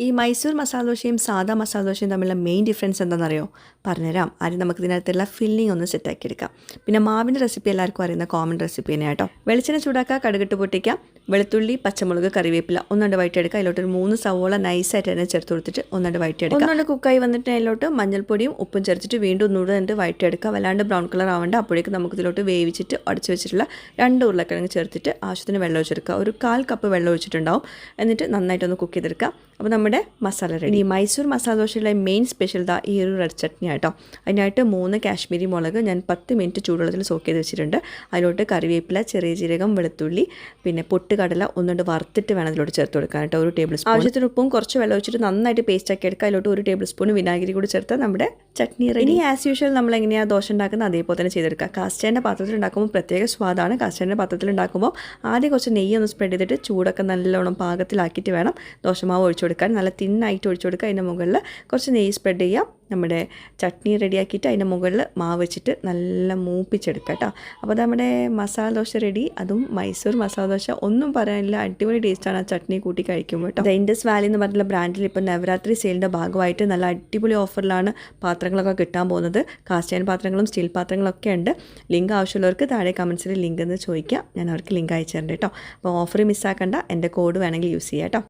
ഈ മൈസൂർ മസാല ദോശയും സാധാ മസാല ദോശയും തമ്മിലുള്ള മെയിൻ ഡിഫറൻസ് എന്താണെന്നറിയോ? പറഞ്ഞുതരാം. ആദ്യം നമുക്ക് ഇതിനകത്തുള്ള ഫില്ലിംഗ് ഒന്ന് സെറ്റാക്കി എടുക്കാം. പിന്നെ മാവിന്റെ റെസിപ്പി എല്ലാവർക്കും അറിയുന്ന കോമൺ റെസിപ്പി തന്നെ കേട്ടോ. വെളിച്ചെണ്ണ ചൂടാക്കുക കടുകിട്ട് പൊട്ടിക്കാം വെളുത്തുള്ളി പച്ചമുളക് കറിവേപ്പില ഒന്നുകൊണ്ട് വഴറ്റിയെടുക്കുക. അതിലോട്ട് ഒരു മൂന്ന് സവോള നൈസായിട്ട് തന്നെ ചേർത്ത് കൊടുത്തിട്ട് ഒന്നുകൊണ്ട് വഴറ്റിയെടുക്കുക. ഒന്നുകൊണ്ട് കുക്കായി വന്നിട്ട് അതിലോട്ട് മഞ്ഞൾപ്പൊടിയും ഉപ്പും ചേർത്തിട്ട് വീണ്ടും ഒന്നുകൂടെ എന്നിട്ട് വഴറ്റിയെടുക്കുക. വല്ലാണ്ട് ബ്രൗൺ കളർ ആവേണ്ട. അപ്പോഴേക്കും നമുക്ക് ഇതിലോട്ട് വേവിച്ചിട്ട് അടച്ചു വെച്ചിട്ടുള്ള രണ്ട് ഉരുളക്കിഴങ്ങ് ചേർത്തിട്ട് ആവശ്യത്തിന് വെള്ളം ഒഴിച്ചെടുക്കുക. ഒരു കാൽ കപ്പ് വെള്ളം ഒഴിച്ചിട്ടുണ്ടാവും. എന്നിട്ട് നന്നായിട്ടൊന്ന് കുക്ക് ചെയ്തെടുക്കുക. അപ്പോൾ നമ്മുടെ മസാല റെഡി ഈ മൈസൂർ മസാല ദോശയിലെ മെയിൻ സ്പെഷ്യൽ ദാ ഈ ഒരു റെഡ് ചട്നി ആട്ടോ. അതിനായിട്ട് മൂന്ന് കാശ്മീരി മുളക് ഞാൻ പത്ത് മിനിറ്റ് ചൂടുവെള്ളത്തിൽ സോക്ക് ചെയ്ത് വെച്ചിട്ടുണ്ട്. അതിലോട്ട് കറിവേപ്പില ചെറിയ ജീരകം വെളുത്തുള്ളി പിന്നെ പൊട്ടുകടല ഒന്നുകൊണ്ട് വറുത്തിട്ട് വേണം അതിലോട്ട് ചേർത്ത് കൊടുക്കാൻ കേട്ടോ ഒരു ടേബിൾ സ്പൂൺ. ആവശ്യത്തിന് ഉപ്പും കുറച്ച് വെള്ളം ഒഴിച്ചിട്ട് നന്നായിട്ട് പേസ്റ്റ് ആക്കി എടുക്കുക. അതിലോട്ട് ഒരു ടേബിൾ സ്പൂൺ വിനാഗിരി കൂടി ചേർത്താൽ നമ്മുടെ ചട്നി റെഡി ഇനി ആസ് യൂഷ്വൽ നമ്മൾ എങ്ങനെയാണ് ദോശ ഉണ്ടാക്കുന്നത് അതേപോലെ തന്നെ ചെയ്തെടുക്കുക. കാസ്റ്റേന്റെ പാത്രത്തിൽ ഉണ്ടാക്കുമ്പോൾ പ്രത്യേക സ്വാദാണ്. കാസ്റ്റേന്റെ പാത്രത്തിൽ ഉണ്ടാക്കുമ്പോൾ ആദ്യം കുറച്ച് നെയ്യ് ഒന്ന് സ്പ്രെഡ് ചെയ്തിട്ട് ചൂടൊക്കെ നല്ലോണം പാകത്തിലാക്കിയിട്ട് വേണം ദോശമാവ് ഒഴിച്ചു കൊടുക്കാൻ. നല്ല തിന്നായിട്ട് ഒഴിച്ചു കൊടുക്കുക. അതിന്റെ മുകളിൽ കുറച്ച് നെയ്യ് സ്പ്രെഡ് ചെയ്യാം. നമ്മുടെ ചട്നി റെഡിയാക്കിയിട്ട് അതിന്റെ മുകളിൽ മാവ് വെച്ചിട്ട് നല്ല മൂപ്പിച്ചെടുക്കുക കേട്ടോ. അപ്പോൾ നമ്മുടെ മസാല ദോശ റെഡി അതും മൈസൂർ മസാല ദോശ. ഒന്നും പറയാനില്ല. അടിപൊളി ടേസ്റ്റാണ് ആ ചട്നി കൂട്ടി കഴിക്കുമ്പോൾ കേട്ടോ. ഇൻഡസ് വാലി എന്ന് പറഞ്ഞിട്ടുള്ള ബ്രാൻഡിൽ ഇപ്പോൾ നവരാത്രി സെയിലിന്റെ ഭാഗമായിട്ട് നല്ല അടിപൊളി ഓഫറിലാണ് പാത്രങ്ങളൊക്കെ കിട്ടാൻ പോകുന്നത്. കാസ്റ്റ് അയൺ പാത്രങ്ങളും സ്റ്റീൽ പാത്രങ്ങളൊക്കെ ഉണ്ട്. ലിങ്ക് ആവശ്യമുള്ളവർക്ക് താഴെ കമൻസിൽ ലിങ്ക് എന്ന് ചോദിക്കാം. ഞാൻ അവർക്ക് ലിങ്ക് അയച്ചു തരണ്ട് കേട്ടോ അപ്പോൾ ഓഫർ മിസ്സാക്കണ്ട എന്റെ കോഡ് വേണമെങ്കിൽ യൂസ് ചെയ്യാം കേട്ടോ.